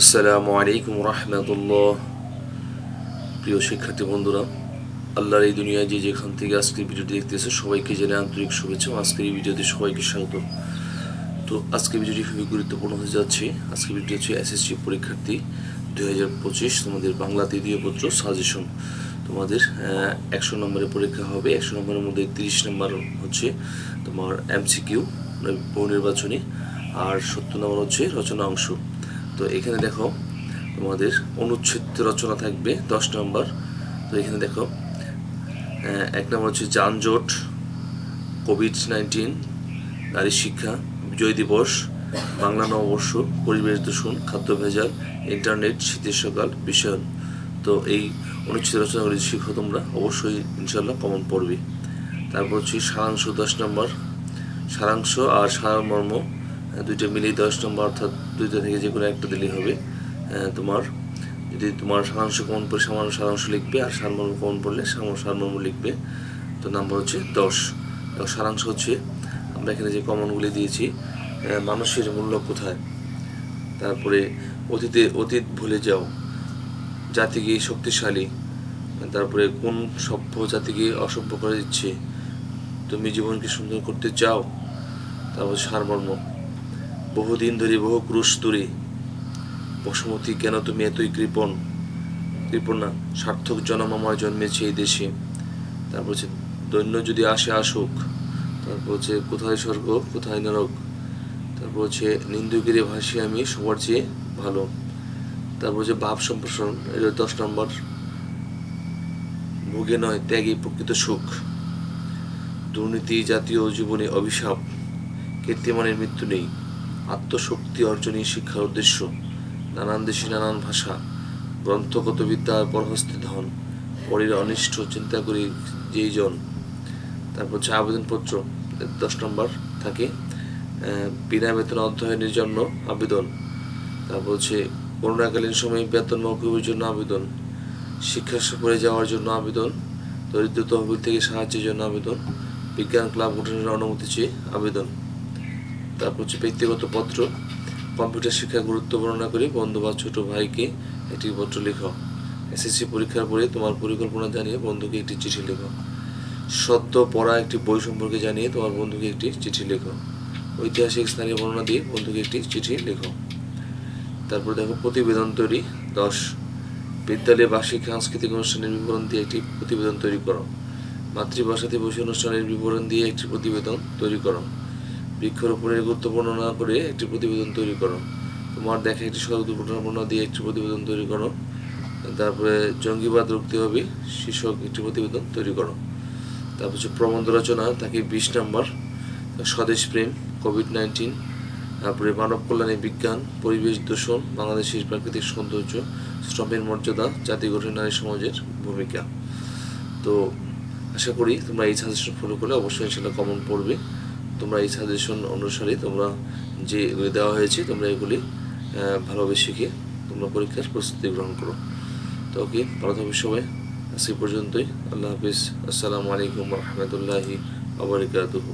আসসালামু আলাইকুম রহমতুল্লাহ। প্রিয় শিক্ষার্থী বন্ধুরা, আল্লাহর এই দুনিয়ায় যে যেখান থেকে আজকের ভিডিওটি দেখতেছে সবাইকে জেনে আন্তরিক শুভেচ্ছা আজকের এই ভিডিওতে সবাইকে স্বাগত। তো আজকের ভিডিওটি খুবই গুরুত্বপূর্ণ হয়ে যাচ্ছে। আজকে ভিডিওটি হচ্ছে এসএসসি পরীক্ষার্থী দুই হাজার পঁচিশ, তোমাদের বাংলা তৃতীয় পত্র সাজেশন তোমাদের একশো নম্বরের পরীক্ষা হবে, একশো নম্বরের মধ্যে তিরিশ নম্বর হচ্ছে তোমার এমসিকিউ বহু নির্বাচনী, আর সত্তর নম্বর হচ্ছে রচনা অংশ। তো এখানে দেখো তোমাদের অনুচ্ছেদ রচনা থাকবে দশ নম্বর। তো এখানে দেখো এক নম্বর হচ্ছে যানজট কোভিড নাইন্টিন নারী শিক্ষা, বিজয় দিবস, বাংলা নববর্ষ, পরিবেশ দূষণ, খাদ্য ভেজাল ইন্টারনেট শীতের সকাল বিশ্বায়ন তো এই অনুচ্ছেদ রচনাগুলি শিখো তোমরা, অবশ্যই ইনশাল্লাহ কমন পড়বে। তারপর হচ্ছে সারাংশ দশ নম্বর। সারাংশ আর সারমর্ম দুইটা মিলিয়ে দশ নম্বর অর্থাৎ দুইটা থেকে যে কোনো একটা দিলেই হবে। তোমার যদি তোমার সারাংশ কমন পড়ে সামান্য সারাংশ লিখবে আর সারমর্ম কমন পড়লে সারমর্ম লিখবে। তো নাম্বার হচ্ছে দশ। সারাংশ হচ্ছে আমরা এখানে যে কমনগুলি দিয়েছি আহ, মানুষের মূল্য কোথায়? তারপরে অতীতে অতীত ভুলে যাও। জাতিকে শক্তিশালী। তারপরে কোন সভ্য জাতিকে অসভ্য করে দিচ্ছে? তুমি জীবনকে সুন্দর করতে চাও? তারপর সারমর্ম। বহুদিন ধরে বহু ক্রুশ দূরে বসুমতী, কেন তুমি এতই কৃপণ? কৃপণ না, সার্থক জনম আমার জন্মেছে এই দেশে। তারপর হচ্ছে দৈন্য যদি আসে, আসুক। তারপর হচ্ছে কোথায় স্বর্গ, কোথায় নরক? তারপর হচ্ছে নিন্দুগিরে ভাসি আমি সবার চেয়ে ভালো। তারপর হচ্ছে ভাব সম্প্রসারণ, এটা দশ নম্বর। ভোগে নয়, ত্যাগে প্রকৃত সুখ। দুর্নীতি, জাতীয় জীবনে অভিশাপ। কীর্তিমানের মৃত্যু নেই। আত্মশক্তি অর্জনই শিক্ষার উদ্দেশ্য। নানান দেশে নানান ভাষা, গ্রন্থগত বিদ্যার পরহস্তে ধন, পরের অনিষ্ট চিন্তা করি যেই জন। তারপর হচ্ছে আবেদনপত্র দশ নম্বর থাকে বিনা বেতন অধ্যয়নের জন্য আবেদন। তারপর হচ্ছে করোনাকালীন সময়ে বেতন মৌকুবের জন্য আবেদন শিক্ষা সফরে যাওয়ার জন্য আবেদন, দরিদ্র তহবিল থেকে সাহায্যের জন্য আবেদন, বিজ্ঞান ক্লাব গঠনের অনুমতি চেয়ে আবেদন। তারপর হচ্ছে ব্যক্তিগত পত্র, কম্পিউটার শিক্ষা গুরুত্ব বর্ণনা করে, বন্ধু বা ছোট ভাইকে একটি পত্র লেখো। এসএসসি পরীক্ষার পরে তোমার পরিকল্পনা জানিয়ে বন্ধুকে একটি চিঠি লেখো। সদ্য পড়া একটি বই সম্পর্কে জানিয়ে তোমার বন্ধুকে একটি চিঠি লেখো। ঐতিহাসিক স্থানীয় বর্ণনা দিয়ে বন্ধুকে একটি চিঠি লেখো। তারপর দেখো, প্রতিবেদন তৈরি, দশ। বিদ্যালয়ে বার্ষিক সাংস্কৃতিক অনুষ্ঠানের বিবরণ দিয়ে একটি প্রতিবেদন তৈরি করো। মাতৃভাষা দিবস অনুষ্ঠানের বিবরণ দিয়ে একটি প্রতিবেদন তৈরি করো। বৃক্ষরোপণের গুরুত্ব বর্ণনা করে একটি প্রতিবেদন তৈরি করো। তোমার দেখা একটি সড়ক দুর্ঘটনাপূর্ণ দিয়ে একটি প্রতিবেদন তৈরি করো। তারপরে জঙ্গিবাদ রুখতে হবে, শীর্ষক একটি প্রতিবেদন তৈরি করো। তারপর হচ্ছে প্রবন্ধ রচনা, তাকে বিশ নম্বর। স্বদেশ প্রেম কোভিড নাইন্টিন তারপরে মানব কল্যাণে বিজ্ঞান, পরিবেশ দূষণ, বাংলাদেশের প্রাকৃতিক সৌন্দর্য, শ্রমের মর্যাদা, জাতি গঠন, নারী সমাজের ভূমিকা। তো আশা করি তোমরা এই সাজেশন ফলো করলে অবশ্যই সেটা কমন পড়বে। তোমরা এই সাজেশন অনুসারে তোমরা যে দেওয়া হয়েছে, তোমরা এগুলি ভালোভাবে শিখে তোমরা পরীক্ষার প্রস্তুতি গ্রহণ করো। তো ওকে, ভালো সবাই। আজকে পর্যন্তই। আল্লাহ হাফিজ। আসসালামু আলাইকুম রহমতুল্লাহি আবরিকাতুহু